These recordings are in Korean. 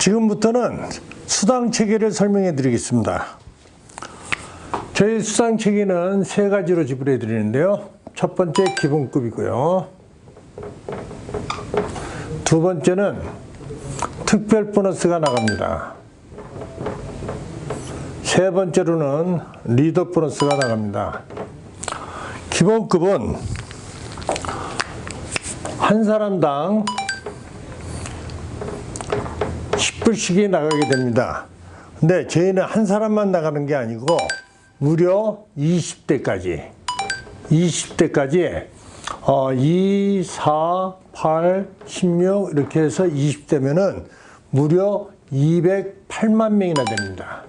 지금부터는 수당 체계를 설명해 드리겠습니다. 저희 수당 체계는 세 가지로 지불해 드리는데요. 첫 번째 기본급이고요. 두 번째는 특별 보너스가 나갑니다. 세 번째로는 리더 보너스가 나갑니다. 기본급은 한 사람당 10 불씩이 나가게 됩니다. 근데 저희는 한 사람만 나가는 게 아니고 무려 20대까지 20대까지 어, 2, 4, 8, 16 이렇게 해서 20대면은 무려 208만 명이나 됩니다.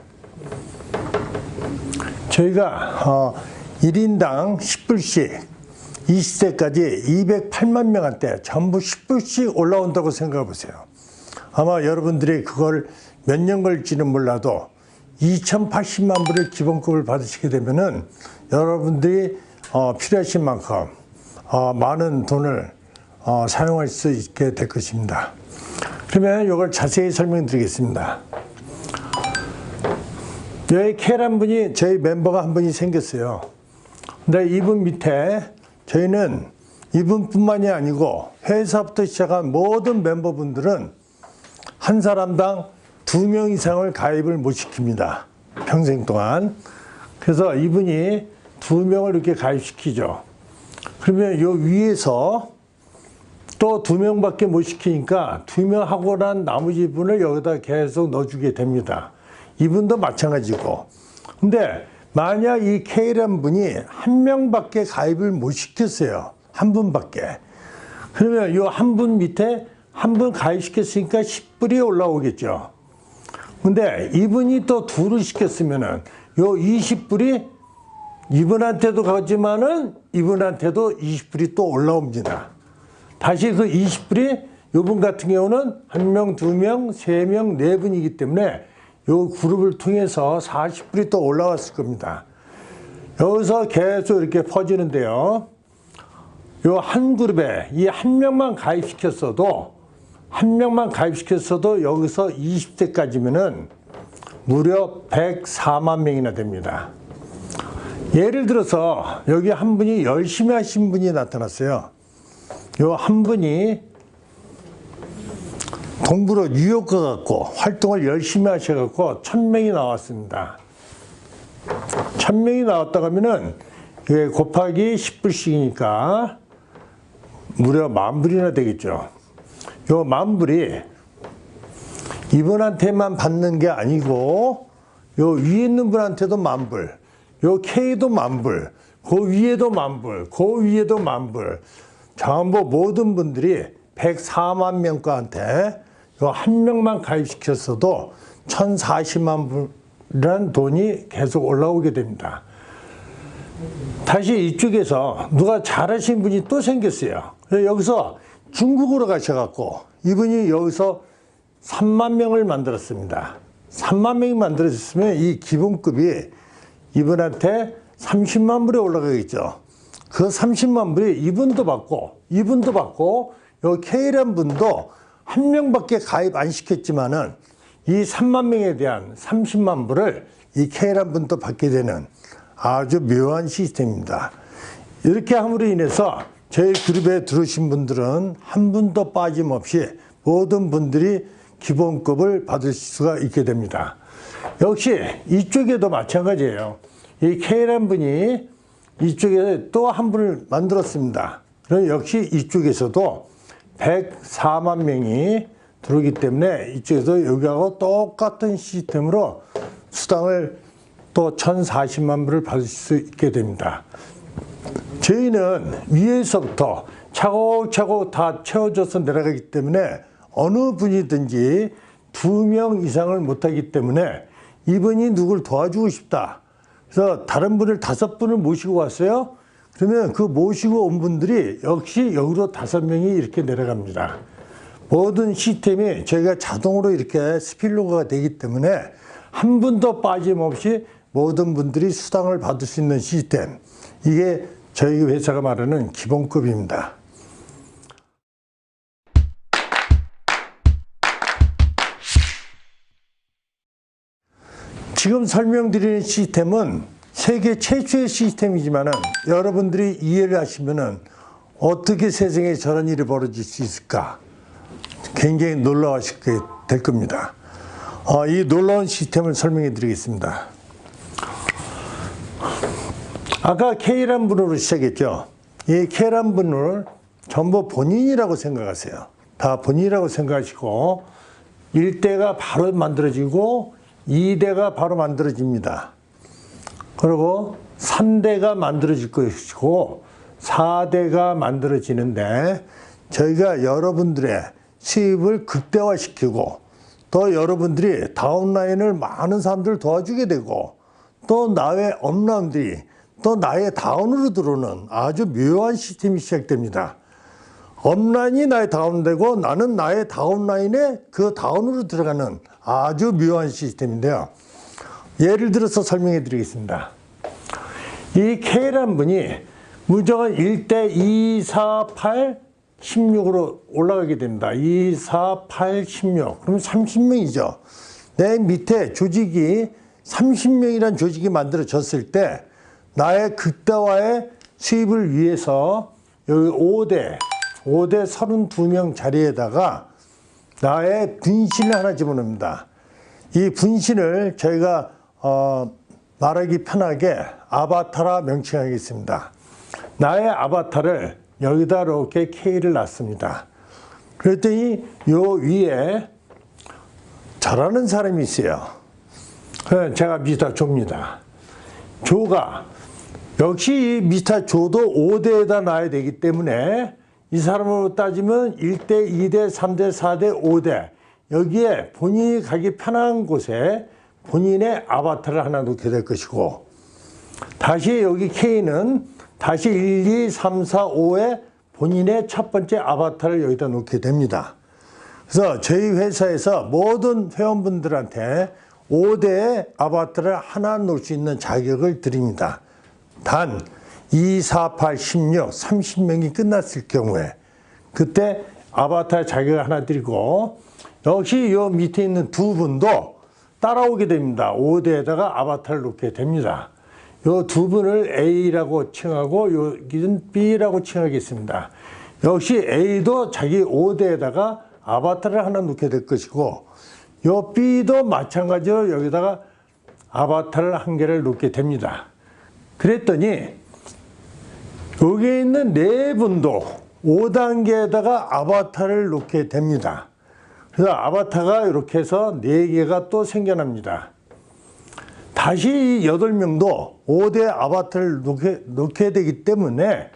저희가 어, 1인당 10불씩 20대까지 208만 명한테 전부 10불씩 올라온다고 생각해 보세요. 아마 여러분들이 그걸 몇 년 걸지는 몰라도 2,080만 불의 기본급을 받으시게 되면은 여러분들이 어, 필요하신 만큼 어, 많은 돈을 어, 사용할 수 있게 될 것입니다. 그러면 이걸 자세히 설명드리겠습니다. 여기 케란 분이 저희 멤버가 한 분이 생겼어요. 근데 이분 밑에 저희는 이분뿐만이 아니고 회사부터 시작한 모든 멤버분들은 한 사람당 두 명 이상을 가입을 못 시킵니다. 평생 동안. 그래서 이분이 두 명을 이렇게 가입시키죠. 그러면 요 위에서 또 두 명밖에 못 시키니까 두 명 하고 난 나머지 분을 여기다 계속 넣어주게 됩니다. 이분도 마찬가지고. 근데 만약 이 K라는 분이 한 명밖에 가입을 못 시켰어요. 한 분밖에. 그러면 이 한 분 밑에 한 분 가입시켰으니까 10불이 올라오겠죠. 근데 이분이 또 둘을 시켰으면은 요 20불이 이분한테도 가지만은 이분한테도 20불이 또 올라옵니다. 다시 그 20불이 요분 같은 경우는 한 명, 두 명, 세 명, 네 분이기 때문에 요 그룹을 통해서 40불이 또 올라왔을 겁니다. 여기서 계속 이렇게 퍼지는데요. 요 한 그룹에 이 한 명만 가입시켰어도 한 명만 가입시켰어도 여기서 20대까지면은 무려 104만 명이나 됩니다. 예를 들어서 여기 한 분이 열심히 하신 분이 나타났어요. 요 한 분이 동부로 뉴욕 가갖고 활동을 열심히 하셔갖고 천 명이 나왔습니다. 천 명이 나왔다 하면은 이게 곱하기 10불씩이니까 무려 만 불이나 되겠죠. 요 만 불이 이분한테만 받는 게 아니고 요 위에 있는 분한테도 만 불, 요 K도 만 불, 그 위에도 만 불, 그 위에도 만 불. 전부 모든 분들이 104만 명과한테 한 명만 가입시켰어도 1,040만 불이라는 돈이 계속 올라오게 됩니다. 다시 이쪽에서 누가 잘하신 분이 또 생겼어요. 여기서 중국으로 가셔갖고 이분이 여기서 3만 명을 만들었습니다. 3만 명이 만들어졌으면 이 기본급이 이분한테 30만 불에 올라가겠죠. 그 30만 불이 이분도 받고 이분도 받고 요 K란 분도 한 명밖에 가입 안 시켰지만은 이 3만 명에 대한 30만 불을 이 K란 분도 받게 되는 아주 묘한 시스템입니다. 이렇게 함으로 인해서 저희 그룹에 들어오신 분들은 한 분도 빠짐없이 모든 분들이 기본급을 받을 수가 있게 됩니다. 역시 이쪽에도 마찬가지예요. 이 K란 분이 이쪽에 또 한 분을 만들었습니다. 역시 이쪽에서도 104만 명이 들어오기 때문에 이쪽에서 여기하고 똑같은 시스템으로 수당을 또 1040만 불을 받을 수 있게 됩니다. 저희는 위에서부터 차곡차곡 다 채워져서 내려가기 때문에 어느 분이든지 두 명 이상을 못하기 때문에 이분이 누굴 도와주고 싶다. 그래서 다른 분을 다섯 분을 모시고 왔어요. 그러면 그 모시고 온 분들이 역시 여기로 다섯 명이 이렇게 내려갑니다. 모든 시스템이 저희가 자동으로 이렇게 스필로가 되기 때문에 한 분도 빠짐없이 모든 분들이 수당을 받을 수 있는 시스템. 이게 저희 회사가 말하는 기본급입니다. 지금 설명드리는 시스템은 세계 최초의 시스템이지만 은 여러분들이 이해를 하시면 은 어떻게 세상에 저런 일이 벌어질 수 있을까 굉장히 될 겁니다. 어, 이 놀라운 시스템을 설명해 드리겠습니다. 아까 K란 분으로 시작했죠. 이 K란 분을 전부 본인이라고 생각하세요. 다 본인이라고 생각하시고 1대가 바로 만들어지고 2대가 바로 만들어집니다. 그리고 3대가 만들어질 것이고 4대가 만들어지는데 저희가 여러분들의 수입을 극대화시키고 또 여러분들이 다운라인을 많은 사람들 도와주게 되고 또 나의 업라운들이 또 나의 다운으로 들어오는 아주 묘한 시스템이 시작됩니다. 업라인이 나의 다운되고 나는 나의 다운라인에 그 다운으로 들어가는 아주 묘한 시스템인데요. 예를 들어서 설명해 드리겠습니다. 이 K란 분이 무조건 1대 2, 4, 8, 16으로 올라가게 됩니다. 2, 4, 8, 16. 그럼 30명이죠. 내 밑에 조직이 30명이란 조직이 만들어졌을 때 나의 극대화의 수입을 위해서 여기 5대, 5대 32명 자리에다가 나의 분신을 하나 집어넣습니다. 이 분신을 저희가 어, 말하기 편하게 아바타라 명칭하겠습니다. 나의 아바타를 여기다 이렇게 K를 놨습니다. 그랬더니 요 위에 잘하는 사람이 있어요. 그 제가 미스터 조입니다. 조가 역시 이 미스터 조도 5대에다 놔야 되기 때문에 이 사람으로 따지면 1대, 2대, 3대, 4대, 5대 여기에 본인이 가기 편한 곳에 본인의 아바타를 하나 놓게 될 것이고 다시 여기 K는 다시 1, 2, 3, 4, 5에 본인의 첫 번째 아바타를 여기다 놓게 됩니다. 그래서 저희 회사에서 모든 회원분들한테 5대의 아바타를 하나 놓을 수 있는 자격을 드립니다. 단 2, 4, 8, 16, 30명이 끝났을 경우에 그때 아바타 자격을 하나 드리고 역시 요 밑에 있는 두 분도 따라오게 됩니다. 5대에다가 아바타를 놓게 됩니다. 요 두 분을 A라고 칭하고 여기는 B라고 칭하겠습니다. 역시 A도 자기 5대에다가 아바타를 하나 놓게 될 것이고 요 B도 마찬가지로 여기다가 아바타를 한 개를 놓게 됩니다. 그랬더니 여기 있는 네 분도 5단계에다가 아바타를 놓게 됩니다. 그래서 아바타가 이렇게 해서 네 개가 또 생겨납니다. 다시 여덟 명도 5대 아바타를 놓게, 놓게 되기 때문에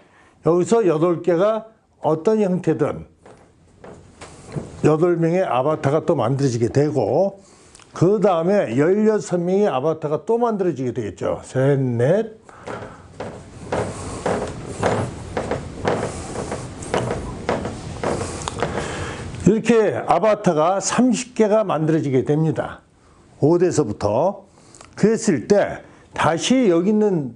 여기서 여덟 개가 어떤 형태든 여덟 명의 아바타가 또 만들어지게 되고 그 다음에 16명의 아바타가 또 만들어지게 되겠죠. 셋, 넷, 이렇게 아바타가 30개가 만들어지게 됩니다. 5대에서부터. 그랬을 때 다시 여기 있는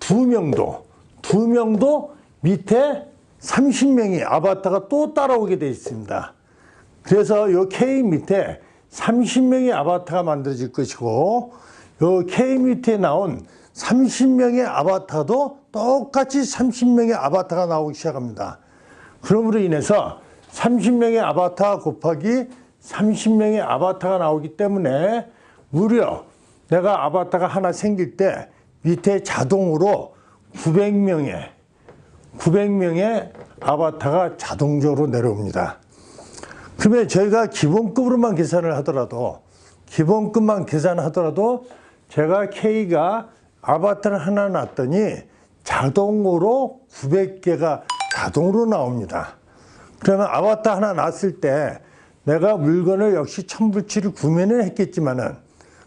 두 명도, 두 명도 밑에 30명의 아바타가 또 따라오게 되어 있습니다. 그래서 이 K 밑에 30명의 아바타가 만들어질 것이고, 이 K 밑에 나온 30명의 아바타도 똑같이 30명의 아바타가 나오기 시작합니다. 그러므로 인해서 30명의 아바타 곱하기 30명의 아바타가 나오기 때문에 무려 내가 아바타가 하나 생길 때 밑에 자동으로 900명의 900명의 아바타가 자동적으로 내려옵니다. 그러면 저희가 기본급으로만 계산을 하더라도 기본급만 계산하더라도 제가 K가 아바타를 하나 놨더니 자동으로 900개가 자동으로 나옵니다. 그러면 아바타 하나 놨을 때 내가 물건을 역시 천불치를 구매는 했겠지만은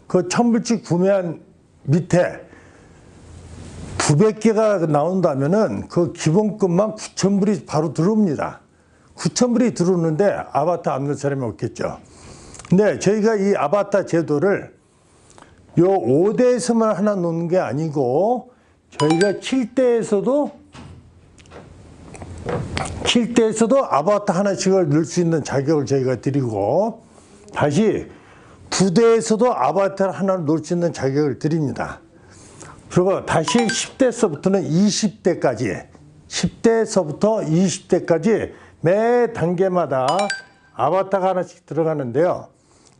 그 천불치 구매한 밑에 900개가 나온다면은 그 기본급만 9,000불이 바로 들어옵니다. 9,000불이 들어오는데 아바타 안 넣을 사람이 없겠죠. 근데 저희가 이 아바타 제도를 요 5대에서만 하나 놓는 게 아니고 저희가 7대에서도 7대에서도 아바타 하나씩을 넣을 수 있는 자격을 저희가 드리고 다시 부대에서도 아바타를 하나 놓을 수 있는 자격을 드립니다. 그리고 다시 10대서부터는 20대까지, 10대서부터 20대까지 매 단계마다 아바타가 하나씩 들어가는데요.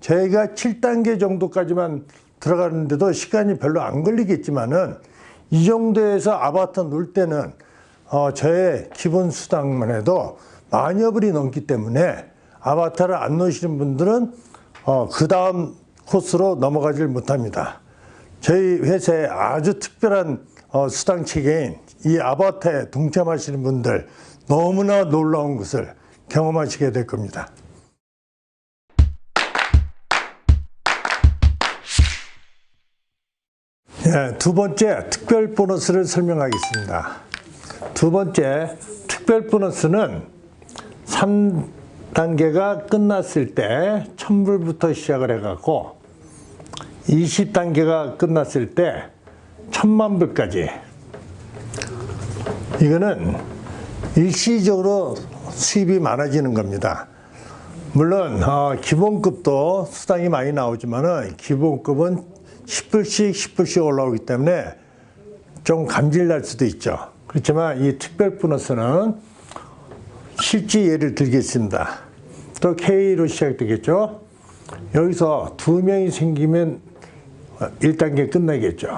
저희가 7단계 정도까지만 들어가는데도 시간이 별로 안 걸리겠지만은 이 정도에서 아바타 놓을 때는 어, 저의 기본 수당만 해도 만여 불이 넘기 때문에 아바타를 안 놓으시는 분들은 어, 그 다음 코스로 넘어가질 못합니다. 저희 회사에 아주 특별한 어, 수당 체계인 이 아바타에 동참하시는 분들 너무나 놀라운 것을 경험하시게 될 겁니다. 예, 두 번째 특별 보너스를 설명하겠습니다. 두 번째 특별 보너스는 3단계가 끝났을 때 1000불부터 시작을 해갖고 20단계가 끝났을 때 1000만 불까지 이거는 일시적으로 수입이 많아지는 겁니다. 물론 어, 기본급도 수당이 많이 나오지만은 기본급은 10불씩 10불씩 올라오기 때문에 좀 감질 날 수도 있죠. 그렇지만 이 특별 보너스는 실제 예를 들겠습니다. 또 K로 시작되겠죠. 여기서 두 명이 생기면 1단계 끝나겠죠.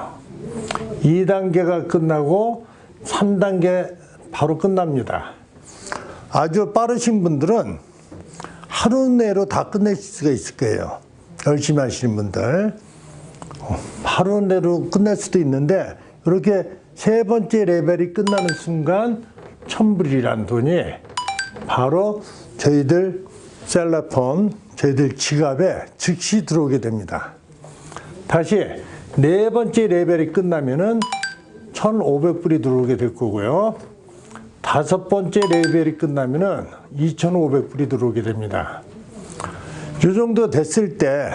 2단계가 끝나고 3단계 바로 끝납니다. 아주 빠르신 분들은 하루 내로 다 끝낼 수가 있을 거예요. 열심히 하시는 분들. 하루 내로 끝낼 수도 있는데 이렇게 세 번째 레벨이 끝나는 순간 천불이란 돈이 바로 저희들 셀라폰, 저희들 지갑에 즉시 들어오게 됩니다. 다시 네 번째 레벨이 끝나면은 1,500불이 들어오게 될 거고요. 다섯 번째 레벨이 끝나면은 2,500불이 들어오게 됩니다. 이 정도 됐을 때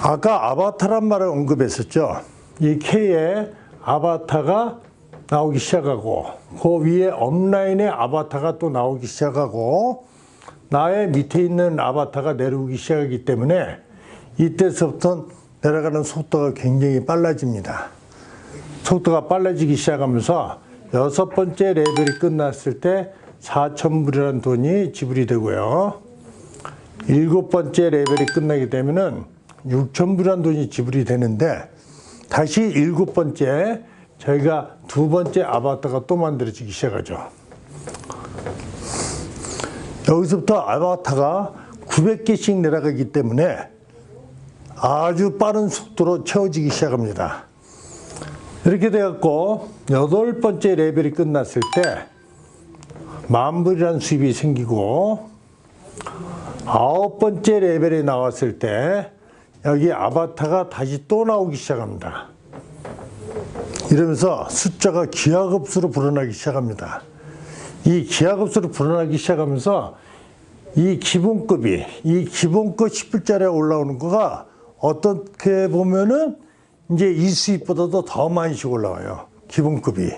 아까 아바타란 말을 언급했었죠. 이 K에 아바타가 나오기 시작하고 그 위에 업라인에 아바타가 또 나오기 시작하고 나의 밑에 있는 아바타가 내려오기 시작하기 때문에 이때서부터 내려가는 속도가 굉장히 빨라집니다. 속도가 빨라지기 시작하면서 여섯 번째 레벨이 끝났을 때 4천불이라는 돈이 지불이 되고요. 일곱 번째 레벨이 끝나게 되면은 6천불이라는 돈이 지불이 되는데 다시 일곱 번째 저희가 두 번째 아바타가 또 만들어지기 시작하죠. 여기서부터 아바타가 900개씩 내려가기 때문에 아주 빠른 속도로 채워지기 시작합니다. 이렇게 돼갖고 여덟 번째 레벨이 끝났을 때 만불이라는 수입이 생기고 아홉 번째 레벨이 나왔을 때 여기 아바타가 다시 또 나오기 시작합니다. 이러면서 숫자가 기하급수로 불어나기 시작합니다. 이 기하급수로 불어나기 시작하면서 이 기본급이 이 기본급 10불짜리에 올라오는 거가 어떻게 보면은 이제 이 수입보다도 더 많이씩 올라와요. 기본급이.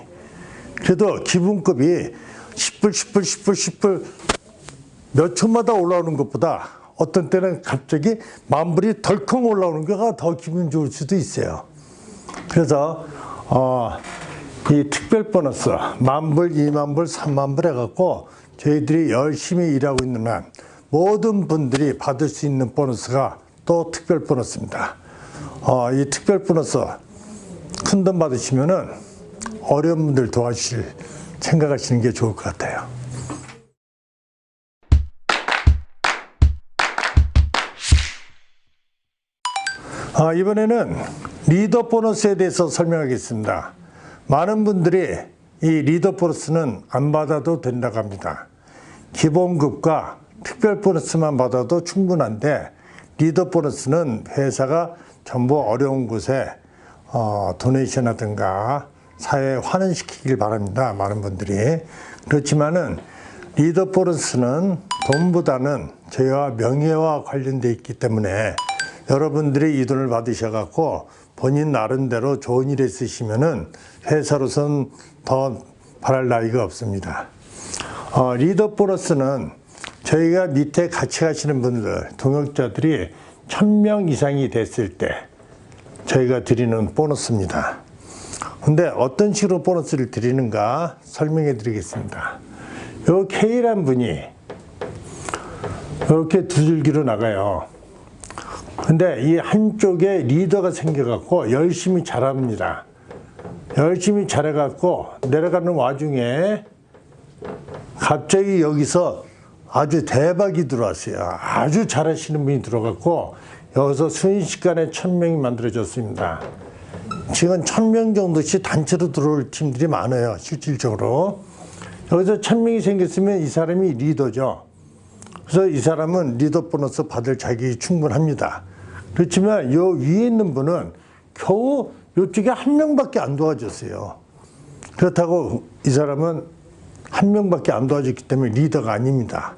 그래도 기본급이 10불, 10불, 10불, 10불 몇 초마다 올라오는 것보다 어떤 때는 갑자기 만불이 덜컹 올라오는 거가 더 기분 좋을 수도 있어요. 그래서 어, 이 특별 보너스 만불, 이만불, 삼만불 해갖고 저희들이 열심히 일하고 있는 한 모든 분들이 받을 수 있는 보너스가 또 특별 보너스입니다. 어, 이 특별 보너스 큰 돈 받으시면은 어려운 분들 도와주실 생각하시는 게 좋을 것 같아요. 아, 이번에는 리더 보너스에 대해서 설명하겠습니다. 많은 분들이 이 리더 보너스는 안 받아도 된다고 합니다. 기본급과 특별 보너스만 받아도 충분한데 리더 보너스는 회사가 전부 어려운 곳에 어, 도네이션 하든가 사회에 환원시키길 바랍니다. 많은 분들이. 그렇지만은 리더 보너스는 돈보다는 저희와 명예와 관련되어 있기 때문에 여러분들이 이 돈을 받으셔갖고 본인 나름대로 좋은 일에 쓰시면은 회사로선 더 바랄 나위가 없습니다. 어, 리더 보너스는 저희가 밑에 같이 가시는 분들, 동역자들이 1000명 이상이 됐을 때 저희가 드리는 보너스입니다. 근데 어떤 식으로 보너스를 드리는가 설명해 드리겠습니다. 요 K란 분이 이렇게 두 줄기로 나가요. 근데 이 한쪽에 리더가 생겨갖고 열심히 잘합니다. 열심히 잘해갖고 내려가는 와중에 갑자기 여기서 아주 대박이 들어왔어요. 아주 잘하시는 분이 들어갔고 여기서 순식간에 천 명이 만들어졌습니다. 지금 천 명 정도씩 단체로 들어올 팀들이 많아요. 실질적으로 여기서 천 명이 생겼으면 이 사람이 리더죠. 그래서 이 사람은 리더 보너스 받을 자격이 충분합니다. 그렇지만 요 위에 있는 분은 겨우 이쪽에 한 명밖에 안 도와줬어요. 그렇다고 이 사람은 한 명밖에 안 도와줬기 때문에 리더가 아닙니다.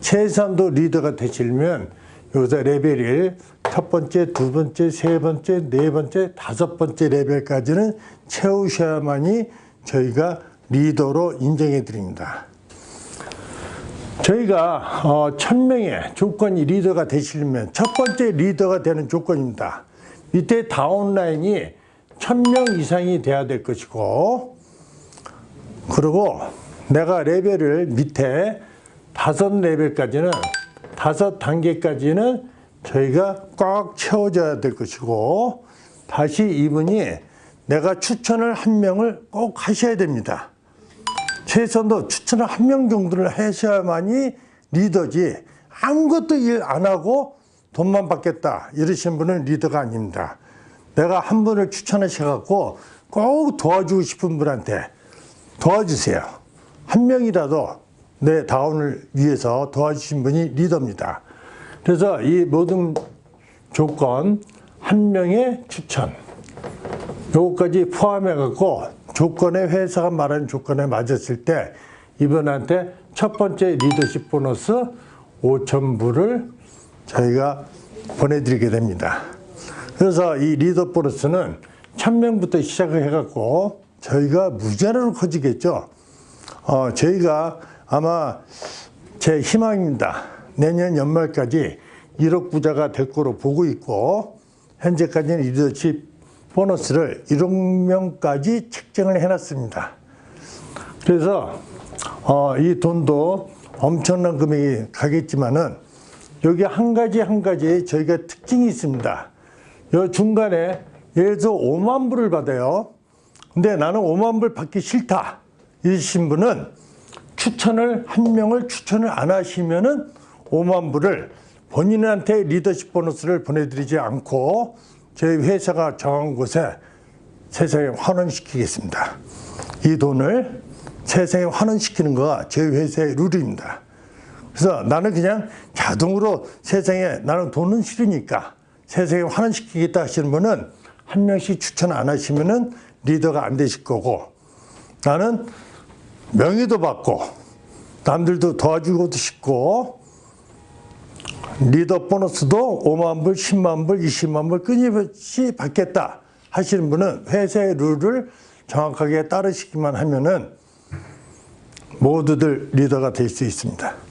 최소한도 리더가 되시려면 여기서 레벨을 첫 번째, 두 번째, 세 번째, 네 번째, 다섯 번째 레벨까지는 채우셔야만이 저희가 리더로 인정해 드립니다. 저희가 어, 천명의 조건이 리더가 되시려면 첫 번째 리더가 되는 조건입니다. 밑에 다운라인이 천명 이상이 돼야 될 것이고 그리고 내가 레벨을 밑에 다섯 레벨까지는 다섯 단계까지는 저희가 꽉 채워줘야 될 것이고 다시 이분이 내가 추천을 한 명을 꼭 하셔야 됩니다. 최소한도 추천을 한 명 정도를 하셔야만이 리더지 아무것도 일 안 하고 돈만 받겠다 이러신 분은 리더가 아닙니다. 내가 한 분을 추천하셔갖고 꼭 도와주고 싶은 분한테 도와주세요. 한 명이라도 내 다운을 위해서 도와주신 분이 리더입니다. 그래서 이 모든 조건 한 명의 추천 요거까지 포함해 갖고 조건에 회사가 말하는 조건에 맞았을 때 이분한테 첫 번째 리더십 보너스 5천 불을 저희가 보내드리게 됩니다. 그래서 이 리더 보너스는 1000명부터 시작을 해갖고 저희가 무제한으로 커지겠죠. 어, 저희가 아마 제 희망입니다. 내년 연말까지 1억 부자가 될 거로 보고 있고 현재까지는 리더십 보너스를 1억 명까지 책정을 해놨습니다. 그래서 어, 이 돈도 엄청난 금액이 가겠지만은 여기 한 가지 한 가지 저희가 특징이 있습니다. 요 중간에 예를 들어 5만 불을 받아요. 근데 나는 5만 불 받기 싫다. 이러신 분은 추천을 한 명을 추천을 안 하시면은 5만 불을 본인한테 리더십 보너스를 보내드리지 않고 저희 회사가 정한 곳에 세상에 환원시키겠습니다. 이 돈을 세상에 환원시키는 거가 저희 회사의 룰입니다. 그래서 나는 그냥 자동으로 세상에 나는 돈은 싫으니까 세상에 환원시키겠다 하시는 분은 한 명씩 추천 안 하시면은 리더가 안 되실 거고 나는 명예도 받고 남들도 도와주고도 싶고 리더 보너스도 5만 불, 10만 불, 20만 불 끊임없이 받겠다 하시는 분은 회사의 룰을 정확하게 따르시기만 하면은 모두들 리더가 될 수 있습니다.